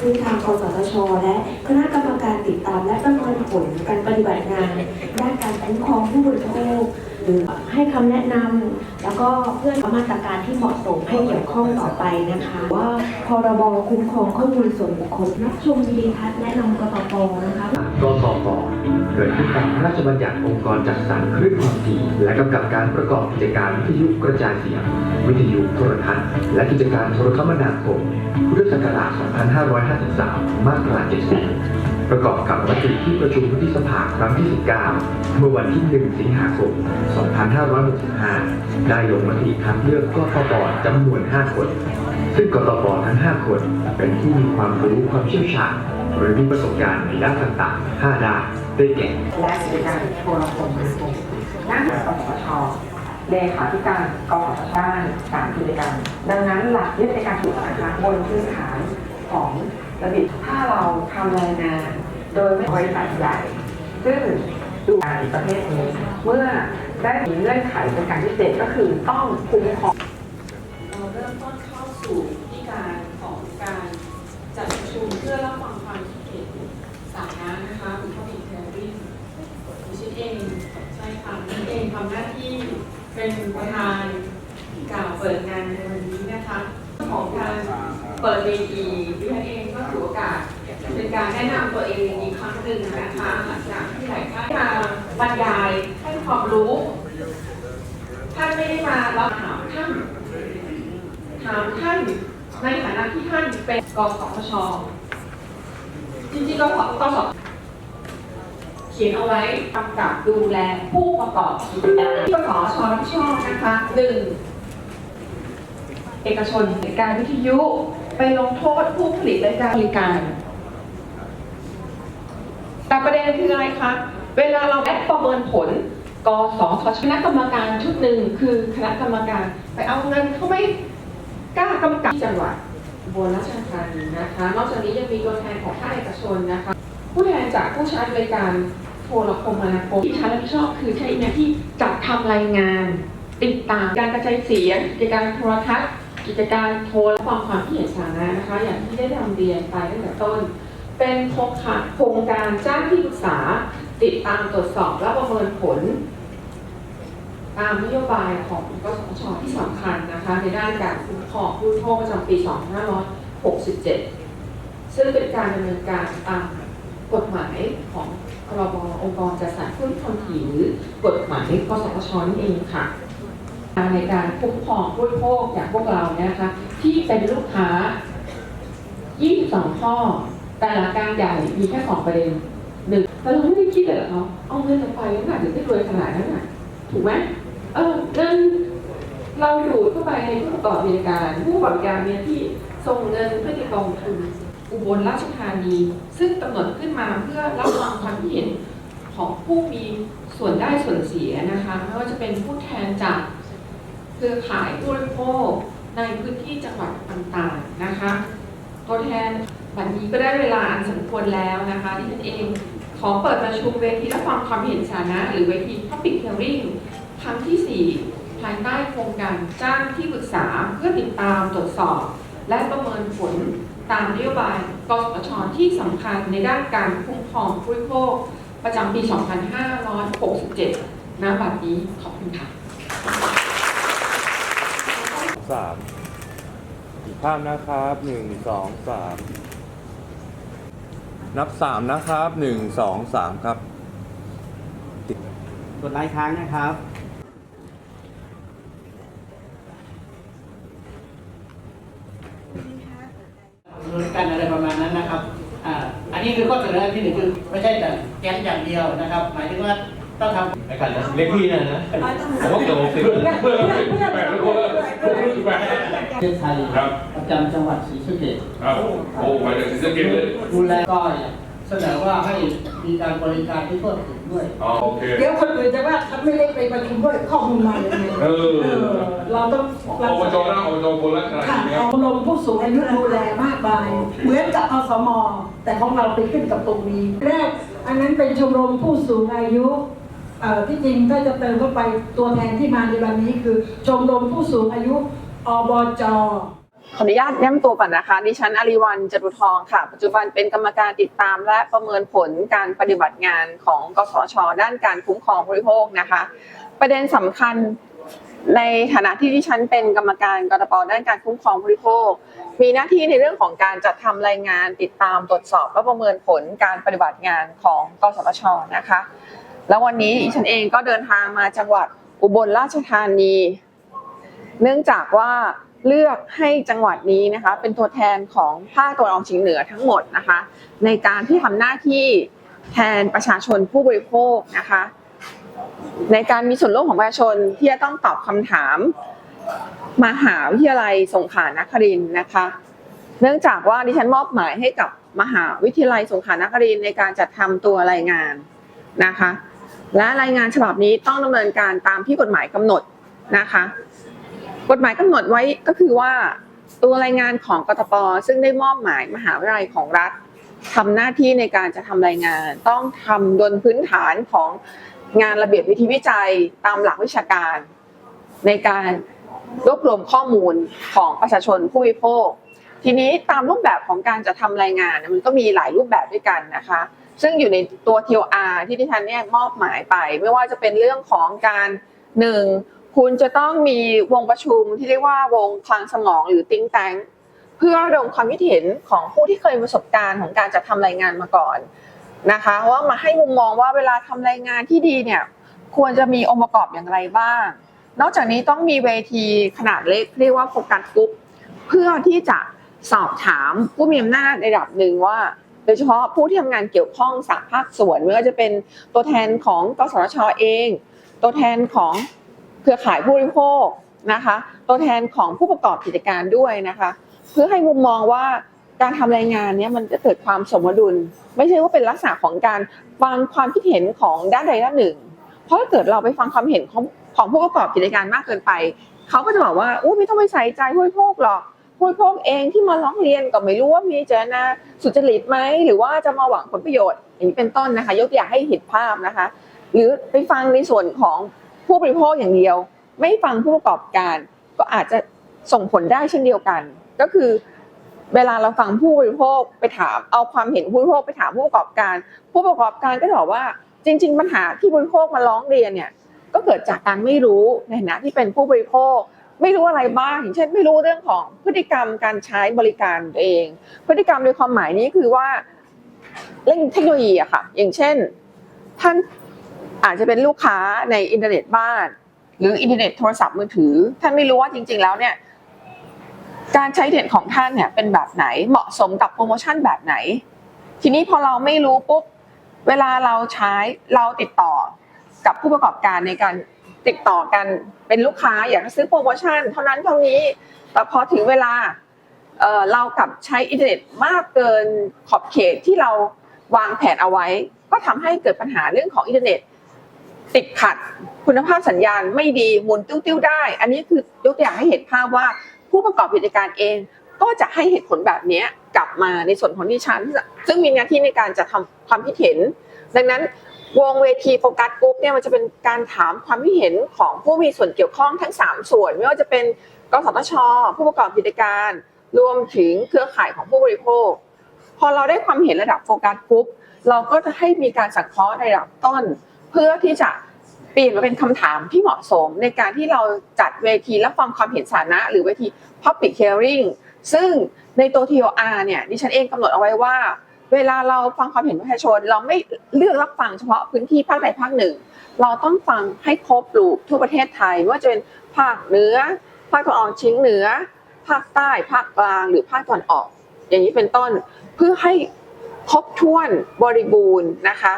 ซึ่งทางกสทช และคณะกรรมการติดตามและประเมินผลการปฏิบัติงานด้านการคุ้มครองผู้บริโภคหรือให้คำแนะนำแล้วก็เพื่อนมาตรการที่เหมาะสมให้เกี่ยวข้องต่อไปนะคะ ว่าพรบคุ้มครองข้อมูลส่วนบุคคลนักชมวิดีทัศน์แนะนำกตปนะคะ กสปเกิดขึ้นตามพระราชบัญญัติองค์กรจัดสรรคลื่นความถี่และกำกับการประกอบกิจการวิทยุกระจายเสียง วิทยุโทรทัศน์และกิจการโทรคมนาคมพุทธศักราช 2553 มาตรา 70 ประกอบกับมติที่ประชุมวุฒิสภาครั้งที่ 19 เมื่อวันที่ 1 สิงหาคม 2565 ได้ลงมติคัดเลือกกตปจำนวน 5 คน ซึ่งกตปทั้ง 5 คนเป็นผู้มีความรู้ความเชี่ยวชาญ หรือมีประสบการณ์ในด้านต่างๆ 5 ด้านได้แก่ และกิจการโทรคมนาคมหน้าที่กสทชเลขาธิการกสทชด้านการกิจการดังนั้นหลักยึดในการถูกนะคะบนพื้นฐานของระเบียบถ้าเราทำรายงานโดยไม่บริษัทใหญ่ ซึ่งดูงานประเภทนี้เมื่อได้มีเงื่อนไขเป็นการพิเศษก็คือต้องคุ้มครองเราเริ่มต้นเข้าสู่พิธีการของการจัดประชุมเพื่อรับฟังความคิดเห็นสาธารณะนะคะเป็น public hearing ดิฉันเองใช่ค่ะดิฉันเอง ทำหน้าที่เป็นประธานกล่าวเปิดงานในวันนี้นะคะของการเปิดเวทีดิฉันเองก็ถือโอกาสเป็นการแนะนำตัวเองอีกครั้งหนึ่งนะคะหลังจากที่หลายท่านมาบรรยายให้ความรู้ท่านไม่ได้มาเราถามท่านถามท่านในฐานะที่ท่านเป็นกสทชจริงๆกสกส เขียนเอาไว้กำกับดูแลผู้ประกอบกิจการที่กสทชรับผิดชอบนะคะหนึ่งเอกชนในการวิทยุไปลงโทษผู้ผลิตและการบริการ แต่ประเด็นคืออะไรคะ เวลาเราแอดประเมินผลกสทชคณะกรรมการชุดหนึ่งคือคณะกรรมการไปเอาเงินเขาไม่กล้ากำกับที่จังหวัดอุบนราชธานีนะคะ นอกจากนี้ยังมีตัวแทนของภาคเอกชนนะคะ ผู้แทนจากผู้ใช้บริการ โทรคมนาคมที่ฉันรับผิดชอบคือใช้หน้าที่จัดทำรายงาน ติดตามการกระจายเสียงกิจการโทรทัศน์ กิจการโทรและฟังความคิดเห็นสาธารณะนะคะ อย่างที่ได้นำเรียนไปตั้งแต่ต้น เป็นโครงข่ายโครงการจ้างที่ปรึกษา ติดตามตรวจสอบและประเมินผล ตามนโยบายของกสชที่สำคัญนะคะ ในด้านการคุ้มครองผู้โภคประจำปี 2567 ซึ่งเป็นการดำเนินการตาม กฎหมายของพรบองค์กรจัดสรรผู้ที่คนผีหรือกฎหมายกสทชนี่เองค่ะในการคุ้มครองผู้บริโภคอย่างพวกเราเนี่ยนะคะที่เป็นลูกค้า 22 ข้อ แต่หลักการใหญ่มีแค่ 2 ประเด็นหนึ่งแต่เราไม่ได้คิดเลยเหรอเขาเอาเงินไปแล้วน่ะถึงได้รวยขนาดนั้นน่ะถูกไหมเออเงินเราดูดเข้าไปในผู้ประกอบกิจการ ผู้ประกอบการเนี่ยที่ส่งเงินเพื่อจะกองทุน อุบลราชธานี ซึ่งกำหนดขึ้นมาเพื่อรับฟังความคิดเห็นของผู้มีส่วนได้ส่วนเสียนะคะไม่ว่าจะเป็นผู้แทนจากเครือข่ายผู้บริโภคในพื้นที่จังหวัดต่างๆนะคะ ตัวแทนบัดนี้ก็ได้เวลาอันสมควรแล้วนะคะที่ฉันเองขอเปิดประชุมเวทีรับฟังความเห็นสาธารณะหรือเวที Public Hearing ครั้งที่ 4 ภายใต้โครงการจ้างที่ปรึกษาเพื่อติดตามตรวจสอบ และประเมินผล ตามนโยบายกสทชที่สำคัญในด้านการคุ้มครองผู้บริโภคประจำปี 2567ณบัดนี้ขอบคุณค่ะสามอีกภาพนะครับหนึ่งสองสามนับสามนะครับหนึ่งสองสามครับ กดไลค์ค้างนะครับ กันอะไรประมาณนั้นนะครับอ่าอันนี้คือข้อเสนอที่หนึ่งคือไม่ใช่แต่แก๊สอย่างเดียวนะครับ หมายถึงว่าต้องทำไอ้กันนะเล็กพี่นะนะผมว่าเกือบหกสิบแล้วแปดแล้วก็แปดประเทศไทยครับ ประจำจังหวัดศรีสะเกษครับ โอ้ไปเลยสิสเกตเลยดูแลก็ เสนอว่าให้มีการบริการที่ทั่วถึงด้วย อ๋อโอเค เดี๋ยวคนอื่นจะว่าฉันไม่ได้ไปประชุมด้วยข้อมูลมาเลยไงเออเออเราต้องอบจนะอบจคนละขนาดค่ะนี้อบรมผู้สูงอายุดูแลมากมายเหมือนกับอสม แต่ของเราไปขึ้นกับตรงนี้ แรก อันนั้นเป็นชมรมผู้สูงอายุเอ่อที่จริงถ้าจะเติมเข้าไปตัวแทนที่มาในวันนี้คือ ชมรมผู้สูงอายุอบจ ขออนุญาตแนะนำตัวก่อนนะคะ ดิฉันอาริวันจตุทองค่ะ ปัจจุบันเป็นกรรมการติดตามและประเมินผลการปฏิบัติงานของกสช ด้านการคุ้มครองผู้บริโภคนะคะ ประเด็นสำคัญในฐานะที่ดิฉันเป็นกรรมการกรปด้านการคุ้มครองผู้บริโภค มีหน้าที่ในเรื่องของการจัดทำรายงานติดตามตรวจสอบและประเมินผลการปฏิบัติงานของกสชนะคะ แล้ววันนี้ดิฉันเองก็เดินทางมาจังหวัดอุบลราชธานี เนื่องจากว่า เลือกให้จังหวัดนี้นะคะ เป็นตัวแทนของภาคตะวันออกเฉียงเหนือทั้งหมดนะคะ ในการที่ทำหน้าที่แทนประชาชนผู้บริโภคนะคะ ในการมีส่วนร่วมของประชาชนที่จะต้องตอบคำถามมหาวิทยาลัยสงขลานครินนะคะ เนื่องจากว่าดิฉันมอบหมายให้กับมหาวิทยาลัยสงขลานครินในการจัดทำตัวรายงานนะคะ และรายงานฉบับนี้ต้องดำเนินการตามที่กฎหมายกำหนดนะคะ กฎหมายกำหนดไว้ก็คือว่า ตัวรายงานของกตปซึ่งได้มอบหมายมหาวิทยาลัยของรัฐทำหน้าที่ในการจะทำรายงาน ต้องทำบนพื้นฐานของงานระเบียบวิธีวิจัยตามหลักวิชาการ ในการรวบรวมข้อมูลของประชาชนผู้บริโภค ทีนี้ตามรูปแบบของการจะทำรายงานมันก็มีหลายรูปแบบด้วยกันนะคะ ซึ่งอยู่ในตัว TOR ที่ที่ฉันเนี่ยมอบหมายไป ไม่ว่าจะเป็นเรื่องของการหนึ่ง คุณจะต้องมีวงประชุมที่เรียกว่าวงคลังสมองหรือติ้งแตงเพื่อระดมความคิดเห็นของผู้ที่เคยประสบการณ์ของการจะทำรายงานมาก่อนนะคะว่ามาให้มุมมองว่าเวลาทำรายงานที่ดีเนี่ยควรจะมีองค์ประกอบอย่างไรบ้าง นอกจากนี้ต้องมีเวทีขนาดเล็ก เรียกว่าโฟกัสกรุ๊ปเพื่อที่จะสอบถามผู้มีอำนาจในระดับหนึ่งว่า โดยเฉพาะผู้ที่ทำงานเกี่ยวข้องสามภาคส่วนไม่ว่าจะเป็นตัวแทนของกสชเอง ตัวแทนของ เครือข่ายผู้บริโภคนะคะ ตัวแทนของผู้ประกอบกิจการด้วยนะคะ เพื่อให้มุมมองว่าการทำรายงานเนี้ยมันจะเกิดความสมดุล ไม่ใช่ว่าเป็นลักษณะของการฟังความคิดเห็นของด้านใดด้านหนึ่ง เพราะถ้าเกิดเราไปฟังความเห็นของของผู้ประกอบกิจการมากเกินไป เขาก็จะบอกว่าอู้ไม่ต้องไปใส่ใจผู้บริโภคหรอกผู้บริโภคเองที่มาร้องเรียนก็ไม่รู้ว่ามีเจตนาสุจริตไหมหรือว่าจะมาหวังผลประโยชน์อย่างนี้เป็นต้นนะคะ ยกตัวอย่างให้เห็นภาพนะคะ หรือไปฟังในส่วนของ ผู้บริโภคอย่างเดียว ไม่ฟังผู้ประกอบการ ก็อาจจะส่งผลได้เช่นเดียวกัน ก็คือ เวลาเราฟังผู้บริโภคไปถาม เอาความเห็นผู้บริโภคไปถามผู้ประกอบการ ผู้ประกอบการก็จะบอกว่าจริง ๆ ปัญหาที่บริโภคมาร้องเรียนเนี่ยก็เกิดจากการไม่รู้ในฐานะที่เป็นผู้บริโภค ไม่รู้อะไรบ้างอย่างเช่น ไม่รู้เรื่องของพฤติกรรมการใช้บริการตัวเอง พฤติกรรมโดยความหมายนี้คือว่าเล่นเทคโนโลยีอะค่ะ อย่างเช่น ท่าน อาจจะเป็นลูกค้าในอินเทอร์เน็ตบ้าน หรืออินเทอร์เน็ตโทรศัพท์มือถือ ท่านไม่รู้ว่าจริง ๆ แล้วเนี่ยการใช้เน็ตของท่านเนี่ยเป็นแบบไหนเหมาะสมกับโปรโมชั่นแบบไหน ทีนี้พอเราไม่รู้ปุ๊บเวลาเราใช้เราติดต่อกับผู้ประกอบการในการติดต่อกันเป็นลูกค้าอยากซื้อโปรโมชั่นเท่านั้นเท่านี้ แต่พอถึงเวลาเออเรากลับใช้อินเทอร์เน็ตมากเกินขอบเขตที่เราวางแผนเอาไว้ ก็ทำให้เกิดปัญหาเรื่องของอินเทอร์เน็ต ติดขัด คุณภาพสัญญาณไม่ดีหมุนติ้วๆได้ อันนี้คือยกตัวอย่างให้เห็นภาพว่าผู้ประกอบกิจการเองก็จะให้เหตุผลแบบนี้กลับมาในส่วนของดิฉัน ซึ่งมีหน้าที่ในการจะทำความคิดเห็น ดังนั้นวงเวทีโฟกัสกรุ๊ปเนี่ยมันจะเป็นการถามความคิดเห็นของผู้มีส่วนเกี่ยวข้องทั้ง 3 ส่วน ไม่ว่าจะเป็นกสทช ผู้ประกอบกิจการ รวมถึงเครือข่ายของผู้บริโภค พอเราได้ความเห็นระดับโฟกัสกรุ๊ปเราก็จะให้มีการสังเคราะห์ในระดับต้น เพื่อที่จะเปลี่ยนมาเป็นคำถามที่เหมาะสม ในการที่เราจัดเวทีรับฟังความเห็นสาธารณะ หรือเวที Public Hearing ซึ่งในตัว TOR เนี่ยดิฉันเองกำหนดเอาไว้ว่า เวลาเราฟังความเห็นประชาชน เราไม่เลือกรับฟังเฉพาะพื้นที่ภาคใดภาคหนึ่ง เราต้องฟังให้ครบลูกทั่วประเทศไทยไม่ว่าจะเป็นภาคเหนือภาคตะวันออกเฉียงเหนือ ภาคใต้ ภาคกลาง หรือภาคตะวันออก อย่างนี้เป็นต้นเพื่อให้ครบถ้วนบริบูรณ์นะคะ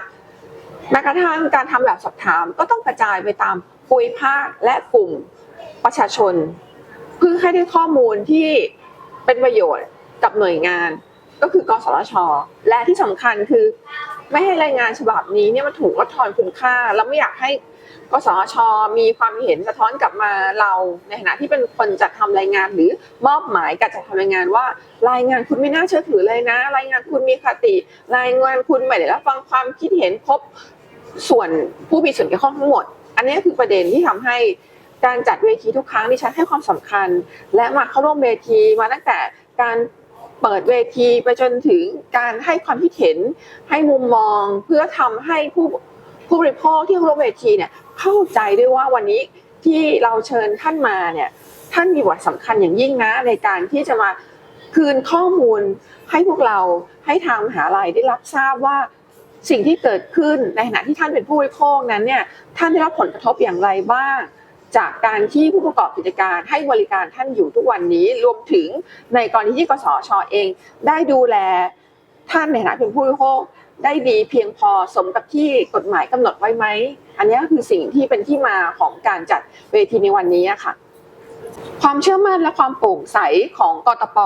แม้กระทั่งการทำแบบสอบถามก็ต้องกระจายไปตามภูมิภาคและกลุ่มประชาชน เพื่อให้ได้ข้อมูลที่เป็นประโยชน์กับหน่วยงาน ก็คือกสชและที่สำคัญคือไม่ให้รายงานฉบับนี้เนี่ยมันถูกลดทอนคุณค่า แล้วไม่อยากให้กสชมีความเห็นสะท้อนกลับมาเราในฐานะที่เป็นคนจัดทำรายงานหรือมอบหมายการจัดทำรายงานว่า รายงานคุณไม่น่าเชื่อถือเลยนะ รายงานคุณมีคติ รายงานคุณไม่ได้รับฟังความคิดเห็นครบ ส่วนผู้มีส่วนเกี่ยวข้องทั้งหมด อันนี้คือประเด็นที่ทำให้การจัดเวทีทุกครั้งดิฉันให้ความสำคัญ และมาเข้าร่วมเวทีมาตั้งแต่การเปิดเวทีไปจนถึงการให้ความคิดเห็นให้มุมมองเพื่อทำให้ผู้ผู้บริโภคที่เข้าร่วมเวทีเนี่ยเข้าใจด้วยว่าวันนี้ที่เราเชิญท่านมาเนี่ยท่านมีบทสำคัญอย่างยิ่งนะในการที่จะมาคืนข้อมูลให้พวกเราให้ทางมหาลัยได้รับทราบว่า สิ่งที่เกิดขึ้นในขณะที่ท่านเป็นผู้บริโภคนั้นเนี่ยท่านได้รับผลกระทบอย่างไรบ้าง จากการที่ผู้ประกอบกิจการให้บริการท่านอยู่ทุกวันนี้รวมถึงในกรณีที่กสชเอง ได้ดูแลท่านในฐานะเป็นผู้บริโภคได้ดีเพียงพอสมกับที่กฎหมายกำหนดไว้ไหม อันนี้ก็คือสิ่งที่เป็นที่มาของการจัดเวทีในวันนี้ค่ะ ความเชื่อมั่นและความโปร่งใสของกตป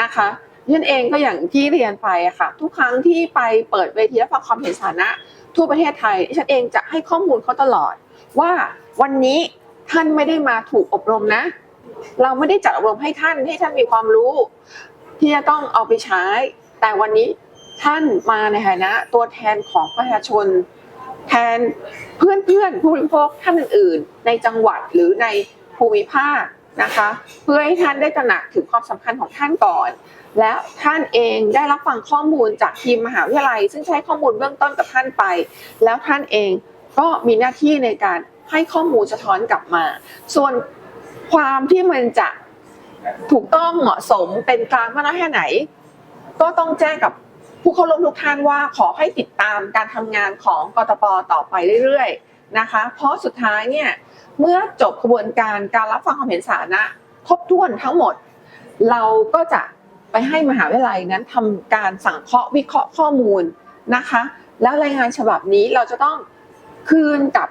นะคะ ยันเองก็อย่างที่เรียนไปค่ะ ทุกครั้งที่ไปเปิดเวทีและฟังความเห็นสาธารณะทั่วประเทศไทยฉันเองจะให้ข้อมูลเขาตลอด ว่าวันนี้ท่านไม่ได้มาถูกอบรมนะ เราไม่ได้จัดอบรมให้ท่านให้ท่านมีความรู้ ที่จะต้องเอาไปใช้ แต่วันนี้ท่านมาในฐานะตัวแทนของประชาชน แทนเพื่อนเพื่อนๆผู้บริโภคท่านอื่นๆ ในจังหวัดหรือในภูมิภาคนะคะ เพื่อให้ท่านได้ตระหนักถึงความสำคัญของท่านก่อน แล้วท่านเองได้รับฟังข้อมูลจากทีมมหาวิทยาลัย ซึ่งใช้ข้อมูลเบื้องต้นกับท่านไป แล้วท่านเองก็มีหน้าที่ในการให้ข้อมูลสะท้อนกลับมา ส่วนความที่มันจะถูกต้องเหมาะสมเป็นกลางมากน้อยแค่ไหน ก็ต้องแจ้งกับผู้เข้าร่วมทุกท่านว่าขอให้ติดตามการทำงานของกตปต่อไปเรื่อยๆนะคะ เพราะสุดท้ายเนี่ยเมื่อจบกระบวนการการรับฟังความเห็นสาธารณะครบถ้วนทั้งหมด เราก็จะ ไปให้มหาวิทยาลัยนั้นทำการสังเคราะห์วิเคราะห์ข้อมูลนะคะ แล้วรายงานฉบับนี้เราจะต้องคืนกับ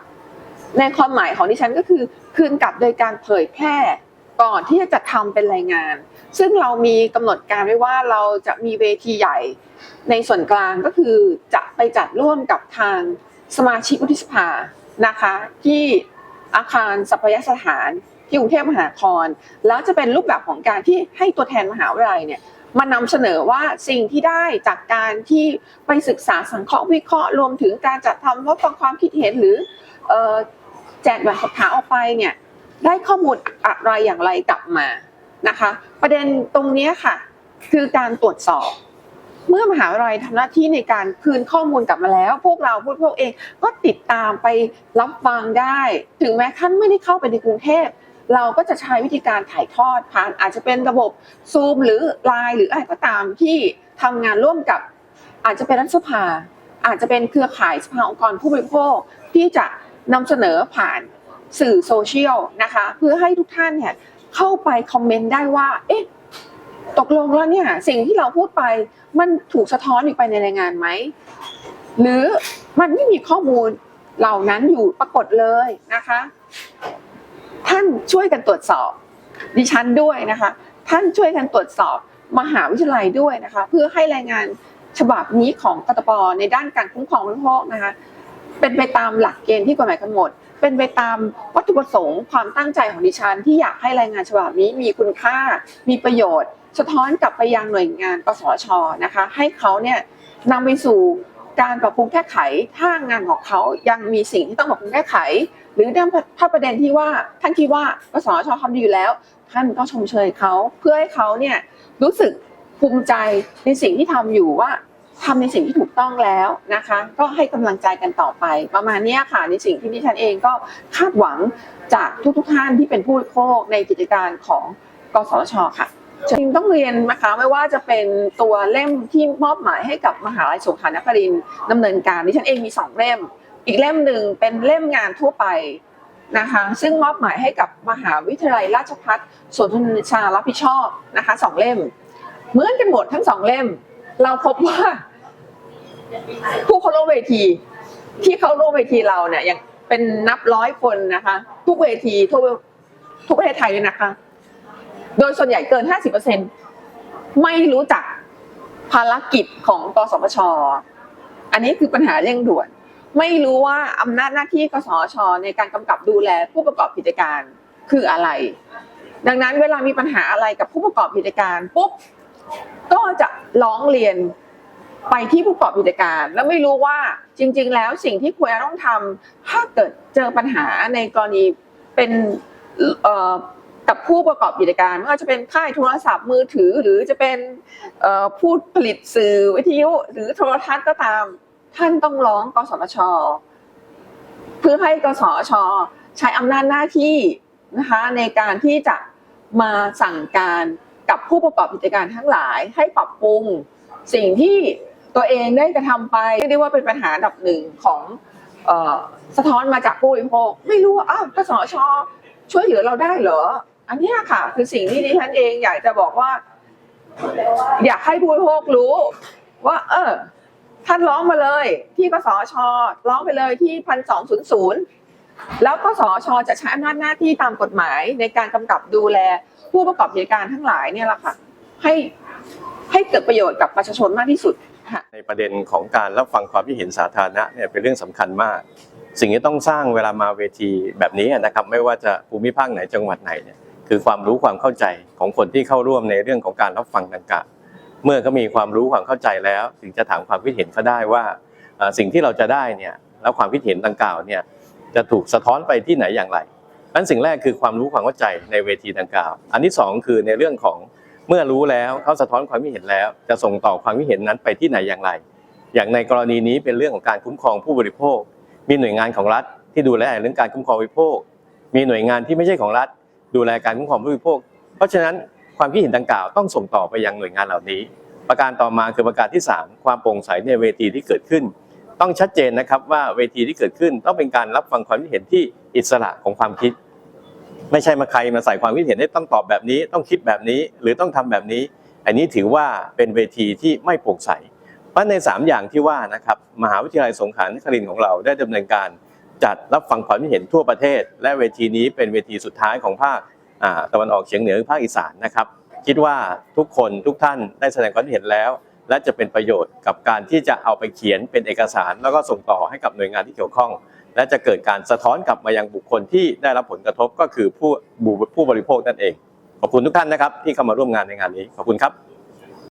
ในความหมายของดิฉันก็คือคืนกับโดยการเผยแพร่ก่อนที่จะจัดทำเป็นรายงาน ซึ่งเรามีกำหนดการไว้ว่าเราจะมีเวทีใหญ่ในส่วนกลางก็คือจะไปจัดร่วมกับทางสมาชิกวุฒิสภานะคะ ที่อาคารสัพยสถาน ที่กรุงเทพมหานคร แล้วจะเป็นรูปแบบของการที่ให้ตัวแทนมหาวิทยาลัยเนี่ยมานำเสนอว่าสิ่งที่ได้จากการที่ไปศึกษาสังเคราะห์วิเคราะห์รวมถึงการจัดทำรับฟังความคิดเห็นหรือออแจกแบบสอบถามออกไปเนี่ยได้ข้อมูลอะไรอย่างไรกลับมานะคะ ประเด็นตรงนี้ค่ะ คือการตรวจสอบ เมื่อมหาวิทยาลัยทำหน้าที่ในการคืนข้อมูลกลับมาแล้ว พวกเราผู้บริโภคเองก็ติดตามไปรับฟังได้ ถึงแม้ท่านไม่ได้เข้าไปในกรุงเทพ เราก็จะใช้วิธีการถ่ายทอดผ่านอาจจะเป็นระบบซูมหรือไลน์หรืออะไรก็ตามที่ทำงานร่วมกับ อาจจะเป็นรัฐสภา อาจจะเป็นเครือข่ายสภาองค์กรผู้บริโภคที่จะนำเสนอผ่านสื่อโซเชียลนะคะเพื่อให้ทุกท่านเนี่ยเข้าไปคอมเมนต์ได้ว่า เอ๊ะตกลงแล้วเนี่ยสิ่งที่เราพูดไปมันถูกสะท้อนอีกไปในรายงานไหมหรือมันไม่มีข้อมูลเหล่านั้นอยู่ปรากฏเลยนะคะ ท่านช่วยกันตรวจสอบ ดิฉันด้วยนะคะ ท่านช่วยกันตรวจสอบมหาวิทยาลัยด้วยนะคะ เพื่อให้รายงานฉบับนี้ของกตปในด้านการคุ้มครองผู้บริโภคนะคะเป็นไปตามหลักเกณฑ์ที่กฎหมายกำหนด เป็นไปตามวัตถุประสงค์ความตั้งใจของดิฉัน ที่อยากให้รายงานฉบับนี้มีคุณค่า มีประโยชน์ สะท้อนกลับไปยังหน่วยงานกสชนะคะ ให้เขาเนี่ยนำไปสู่การปรับปรุงแก้ไขถ้างานของเขายังมีสิ่งที่ต้องปรับปรุงแก้ไข หรือถ้าประเด็นที่ว่าท่านคิดว่ากสชทำดีอยู่แล้ว ท่านก็ชมเชยเขาเพื่อให้เขาเนี่ยรู้สึกภูมิใจในสิ่งที่ทำอยู่ว่าทำในสิ่งที่ถูกต้องแล้วนะคะ ก็ให้กำลังใจกันต่อไป ประมาณนี้ค่ะในสิ่งที่ดิฉันเองก็คาดหวังจากทุกๆท่านที่เป็นผู้โภคในกิจการของกสชค่ะจริงต้องเรียนนะคะไม่ว่าจะเป็นตัวเล่มที่มอบหมายให้กับมหาลัยสงขลานครินน์ดำเนินการดิฉันเองมีสองเล่ม อีกเล่มหนึ่งเป็นเล่มงานทั่วไปนะคะซึ่งมอบหมายให้กับมหาวิทยาลัยราชภัฏสวนทุนชารับผิดชอบนะคะสองเล่มเหมือนกันหมดทั้งสองเล่ม เราพบว่า ผู้เข้าร่วมเวที ที่เข้าร่วมเวทีเราเนี่ยยังเป็นนับร้อยคนนะคะ ทุกเวทีทั่วทุกประเทศไทยเลยนะคะ โดยส่วนใหญ่เกิน 50%ไม่รู้จักภารกิจของกสพชอันนี้คือปัญหาเร่งด่วน ไม่รู้ว่าอำนาจหน้าที่กสชในการกำกับดูแลผู้ประกอบกิจการคืออะไร ดังนั้นเวลามีปัญหาอะไรกับผู้ประกอบกิจการปุ๊บก็จะร้องเรียนไปที่ผู้ประกอบกิจการ แล้วไม่รู้ว่าจริง ๆ แล้วสิ่งที่ควรจะต้องทำถ้าเกิดเจอปัญหาในกรณีเป็นเอ่อกับผู้ประกอบกิจการไม่ว่าจะเป็นค่ายโทรศัพท์มือถือ หรือจะเป็นเอ่อผู้ผลิตสื่อวิทยุหรือโทรทัศน์ก็ตาม ท่านต้องร้องกสทช เพื่อให้กสชใช้อำนาจหน้าที่นะคะในการที่จะมาสั่งการกับผู้ประกอบกิจการทั้งหลาย ให้ปรับปรุงสิ่งที่ตัวเองได้กระทำไปเรียกได้ว่าเป็นปัญหาดับหนึ่งของสะท้อนมาจากผู้บริโภคไม่รู้ว่าอ้าวกสชช่วยเหลือเราได้เหรอ อันนี้ค่ะ คือสิ่งที่ดิฉันเองอยากจะบอกว่า อยากให้ผู้บริโภครู้ ว่า เออ ท่านร้องมาเลยที่กสชร้องไปเลยที่พันสองศูนย์ศูนย์แล้วกสชจะใช้อำนาจหน้าที่ตามกฎหมายในการกำกับดูแลผู้ประกอบกิจการทั้งหลายเนี่ยแหละค่ะให้ให้เกิดประโยชน์กับประชาชนมากที่สุดค่ะในประเด็นของการรับฟังความคิดเห็นสาธารณะเนี่ยเป็นเรื่องสำคัญมาก สิ่งที่ต้องสร้างเวลามาเวทีแบบนี้นะครับไม่ว่าจะภูมิภาคไหนจังหวัดไหนเนี่ยคือความรู้ความเข้าใจของคนที่เข้าร่วมในเรื่องของการรับฟังดังกล่าว เมื่อเขามีความรู้ความเข้าใจแล้ว ถึงจะถามความคิดเห็นเขาได้ว่าสิ่งที่เราจะได้เนี่ยแล้วความคิดเห็นดังกล่าวเนี่ยจะถูกสะท้อนไปที่ไหนอย่างไรนั้นสิ่งแรกคือความรู้ความเข้าใจในเวทีดังกล่าว อันที่สองคือในเรื่องของเมื่อรู้แล้วเขาสะท้อนความคิดเห็นแล้ว จะส่งต่อความคิดเห็นนั้นไปที่ไหนอย่างไร อย่างในกรณีนี้เป็นเรื่องของการคุ้มครองผู้บริโภค มีหน่วยงานของรัฐที่ดูแลเรื่องการคุ้มครองผู้บริโภค มีหน่วยงานที่ไม่ใช่ของรัฐ ดูแลการคุ้มครองผู้บริโภค เพราะฉะนั้น ความคิดเห็นดังกล่าวต้องส่งต่อไปยังหน่วยงานเหล่านี้ ประการต่อมาคือประการที่ 3 ความโปร่งใสในเวทีที่เกิดขึ้น ต้องชัดเจนนะครับว่าเวทีที่เกิดขึ้นต้องเป็นการรับฟังความคิดเห็นที่อิสระของความคิด ไม่ใช่มาใครมาใส่ความคิดเห็นให้ต้องตอบแบบนี้ ต้องคิดแบบนี้หรือต้องทำแบบนี้ อันนี้ถือว่าเป็นเวทีที่ไม่โปร่งใสเพราะใน 3 อย่างที่ว่านะครับมหาวิทยาลัยสงขลานครินทร์ของเราได้ดำเนินการจัดรับฟังความคิดเห็นทั่วประเทศ และเวทีนี้เป็นเวทีสุดท้ายของภาค ตะวันออกเฉียงเหนือภาคอีสานนะครับ คิดว่าทุกคนทุกท่านได้แสดงความเห็นแล้ว และจะเป็นประโยชน์กับการที่จะเอาไปเขียนเป็นเอกสาร แล้วก็ส่งต่อให้กับหน่วยงานที่เกี่ยวข้อง และจะเกิดการสะท้อนกลับมายังบุคคลที่ได้รับผลกระทบก็คือผู้ผู้บริโภคนั่นเองขอบคุณทุกท่านนะครับที่เข้ามาร่วมงานในงานนี้ขอบคุณครับ